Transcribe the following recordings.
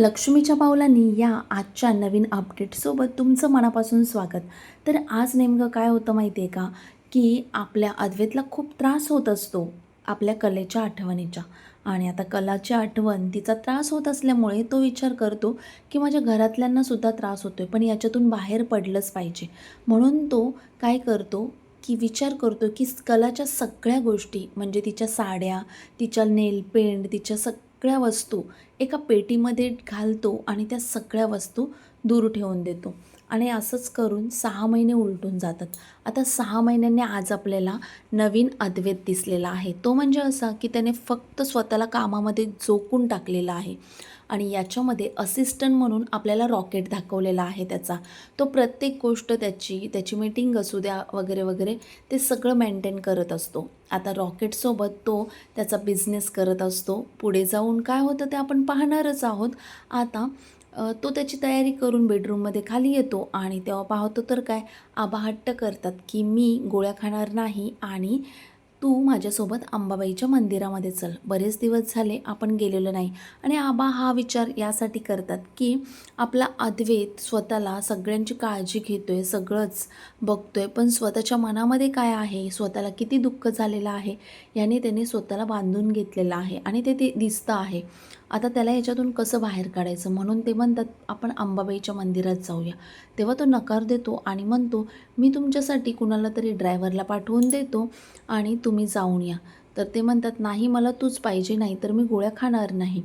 लक्ष्मीच्या पावलांनी या आजच्या नवीन अपडेटसोबत तुमचं मनापासून स्वागत. तर आज नेमकं काय होतं माहिती आहे का? की आपल्या अद्वैतला खूप त्रास होत असतो आपल्या कलेच्या आठवणीच्या आणि आता कलाची आठवण तिचा त्रास होत असल्यामुळे तो विचार करतो की माझ्या घरातल्यांना सुद्धा त्रास होतो आहे पण याच्यातून बाहेर पडलंच पाहिजे. म्हणून तो काय करतो की विचार करतो की कलाच्या सगळ्या गोष्टी म्हणजे तिच्या साड्या तिच्या नेल पेंट तिच्या सगळ्या वस्तू एका पेटीमध्ये घालतो आणि त्या सगळ्या वस्तू दूर ठेवून देतो. आणि असंच करून सहा महिने उलटून जातात. आता सहा महिन्यांनी आज आपल्याला नवीन अद्वैत दिसलेला आहे. तो म्हणजे असा की त्याने फक्त स्वतःला कामामध्ये जोकून टाकलेला आहे. आणि याच्यामध्ये असिस्टंट म्हणून आपल्याला रॉकेट दाखवलेला आहे त्याचा. तो प्रत्येक गोष्ट त्याची त्याची मीटिंग असू द्या वगैरे वगैरे ते सगळं मेंटेन करत असतो. आता रॉकेटसोबत तो त्याचा बिझनेस करत असतो. पुढे जाऊन काय होतं ते आपण पाहणारच आहोत. आता तो त्याची तयारी करून बेडरूममध्ये खाली येतो आणि तेव्हा पाहतो तर काय? आबा हट्ट करतात की मी गोळ्या खाणार नाही आणि तू माझ्यासोबत अंबाबाईच्या मंदिरामध्ये चल. बरेच दिवस झाले आपण गेलेलो नाही आणि आबा हा विचार यासाठी करतात की आपला अद्वैत स्वतःला सगळ्यांची काळजी घेतो आहे सगळंच बघतो आहे पण स्वतःच्या मनामध्ये काय आहे? स्वतःला किती दुःख झालेलं आहे? याने त्याने स्वतःला बांधून घेतलेलं आहे आणि ते ते दिसतं आहे. आता त्याला याच्यातून कसं बाहेर काढायचं? म्हणून ते म्हणतात आपण अंबाबाईच्या मंदिरात जाऊया. तेव्हा तो नकार देतो आणि म्हणतो मी तुमच्यासाठी कुणाला तरी ड्रायव्हरला पाठवून देतो आणि तुम्ही जाऊन या. तर ते म्हणतात नाही मला तूच पाहिजे नाही तर मी गोळ्या खाणार नाही.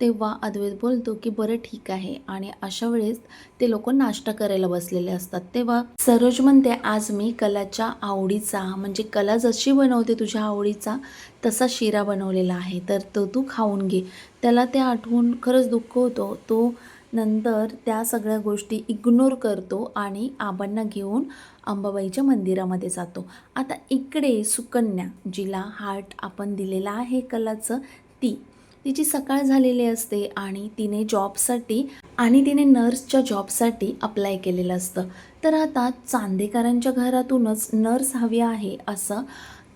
तेव्हा अद्वैत बोलतो की बरं ठीक आहे. आणि अशा वेळेस ते लोक नाश्ता करायला बसलेले असतात. तेव्हा सरोज म्हणते आज मी कलाच्या आवडीचा म्हणजे कला जशी बनवते तुझ्या आवडीचा तसा शिरा बनवलेला आहे. तर तो तू खाऊन घे. त्याला ते आठवून खरंच दुःख होतो. तो नंतर त्या सगळ्या गोष्टी इग्नोर करतो आणि आबांना घेऊन अंबाबाईच्या मंदिरामध्ये जातो. आता इकडे सुकन्या जिला हार्ट आपण दिलेला आहे कलाचं ती तिची सकाळ झालेली असते आणि तिने जॉबसाठी आणि तिने नर्सच्या जॉबसाठी अप्लाय केलेलं असतं. तर आता चांदेकरांच्या घरातूनच नर्स हवी आहे असं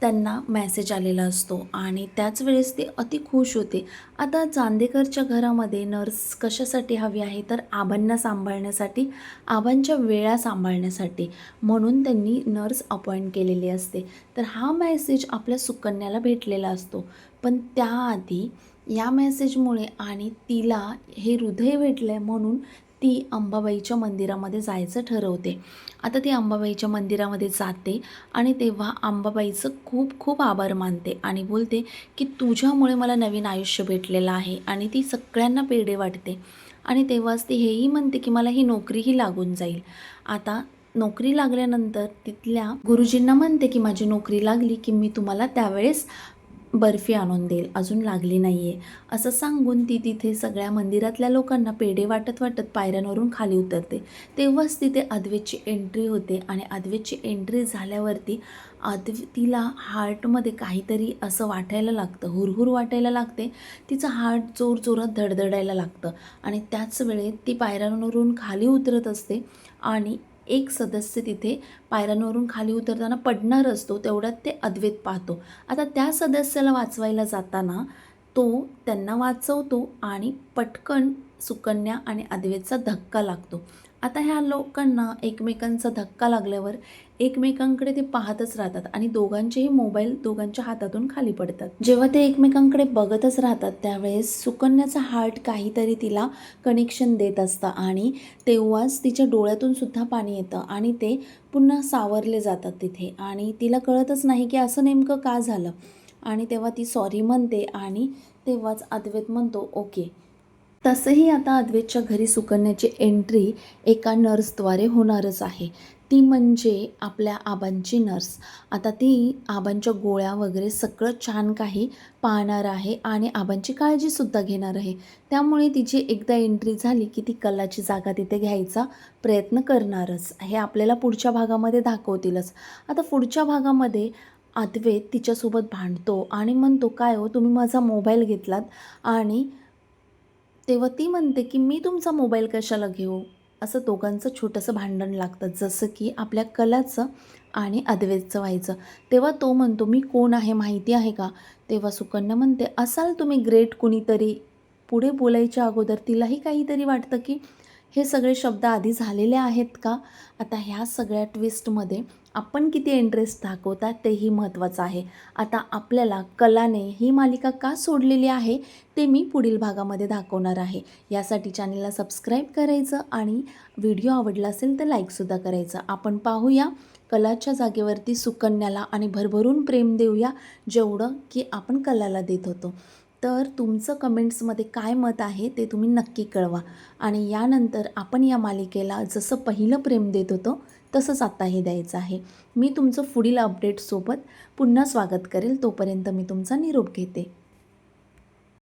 त्यांना मेसेज आलेला असतो आणि त्याच वेळेस ते अति खुश होते. आता चांदेकरच्या घरामध्ये नर्स कशासाठी हवी आहे? तर आबांना सांभाळण्यासाठी आबांच्या वेळा सांभाळण्यासाठी म्हणून त्यांनी नर्स अपॉइंट केलेली असते. तर हा मॅसेज आपल्या सुकन्याला भेटलेला असतो. पण त्याआधी या मेसेजमुळे आणि तिला हे हृदय भेटलं आहे म्हणून ती अंबाबाईच्या मंदिरामध्ये जायचं ठरवते. आता ती अंबाबाईच्या मंदिरामध्ये जाते आणि तेव्हा अंबाबाईचं खूप खूप आभार मानते आणि बोलते की तुझ्यामुळे मला नवीन आयुष्य भेटलेलं आहे आणि ती सगळ्यांना पेढे वाटते. आणि तेव्हाच ती हेही म्हणते की मला ही नोकरीही लागून जाईल. आता नोकरी लागल्यानंतर तिथल्या गुरुजींना म्हणते की माझी नोकरी लागली की मी तुम्हाला त्यावेळेस बर्फी आणून देईल अजून लागली नाही आहे असं सांगून ती तिथे सगळ्या मंदिरातल्या लोकांना पेढे वाटत वाटत पायऱ्यांवरून खाली उतरते. तेव्हाच तिथे अद्वेची एंट्री होते आणि अद्वेची एंट्री झाल्यावरती अद्व तिला हार्टमध्ये काहीतरी असं वाटायला लागतं हुरहुर वाटायला लागते. तिचं हार्ट जोर जोरात धडधडायला लागतं आणि त्याच वेळेत ती पायऱ्यांवरून खाली उतरत असते आणि एक सदस्य तिथे पायऱ्यांवरून खाली उतरताना पडणार असतो तेवढ्यात ते अद्वैत पाहतो. आता त्या सदस्याला वाचवायला जाताना तो त्यांना वाचवतो आणि पटकन सुकन्या आणि अद्वैतचा धक्का लागतो. आता ह्या लोकांना एकमेकांचा धक्का लागल्यावर एकमेकांकडे ते पाहतच राहतात आणि दोघांचेही मोबाईल दोघांच्या हातातून खाली पडतात. जेव्हा ते एकमेकांकडे बघतच राहतात त्यावेळेस सुकन्याचा हार्ट काहीतरी तिला कनेक्शन देत असतं आणि तेव्हाच तिच्या डोळ्यातून सुद्धा पाणी येतं आणि ते पुन्हा सावरले जातात तिथे. आणि तिला कळतच नाही की असं नेमकं का झालं. आणि तेव्हा ती सॉरी म्हणते आणि तेव्हाच अद्वैत म्हणतो ओके तसंही आता अद्वैतच्या घरी सुकन्याची एंट्री एका नर्सद्वारे होणारच आहे. ती म्हणजे आपल्या आबांची नर्स आता ती आबांच्या गोळ्या वगैरे सगळं छान काही पाहणार आहे आणि आबांची काळजीसुद्धा घेणार आहे. त्यामुळे तिची एकदा एंट्री झाली की ती कलाची जागा तिथे घ्यायचा प्रयत्न करणारच. हे आपल्याला पुढच्या भागामध्ये दाखवतीलच. आता पुढच्या भागामध्ये अद्वैत तिच्यासोबत भांडतो आणि म्हणतो काय हो तुम्ही माझा मोबाईल घेतलात आणि तेव्हा ती म्हणते की मी तुमचा मोबाईल कशाला घेऊ? असं दोघांचं छोटंसं भांडण लागतं. जसं की आपल्या कलाचं आणि अद्वैतचं व्हायचं. तेव्हा तो म्हणतो मी कोण आहे? माहिती आहे का? तेव्हा सुकन्या म्हणते असाल तुम्ही ग्रेट कुणीतरी. पुढे बोलायच्या अगोदर तिलाही काहीतरी वाटतं की हे सगळे शब्द आधी झालेले आहेत का? आता ह्या सगळ्या ट्विस्टमध्ये आपण किती इंटरेस्ट दाखवतात तेही महत्त्वाचं आहे. आता आपल्याला कलाने ही मालिका का सोडलेली आहे ते मी पुढील भागामध्ये दाखवणार आहे. यासाठी चॅनलला सबस्क्राईब करायचं आणि व्हिडिओ आवडला असेल तर लाईकसुद्धा करायचं. आपण पाहूया कलाच्या जागेवरती सुकन्याला आणि भरभरून प्रेम देऊया जेवढं की आपण कलाला देत होतो. तर तुमचं कमेंट्समध्ये काय मत आहे ते तुम्ही नक्की कळवा. आणि यानंतर आपण या मालिकेला जसं पहिलं प्रेम देत होतो तसंच आत्ताही द्यायचं आहे. मी तुमचं पुढील अपडेटसोबत पुन्हा स्वागत करेल. तोपर्यंत मी तुमचा निरोप घेते.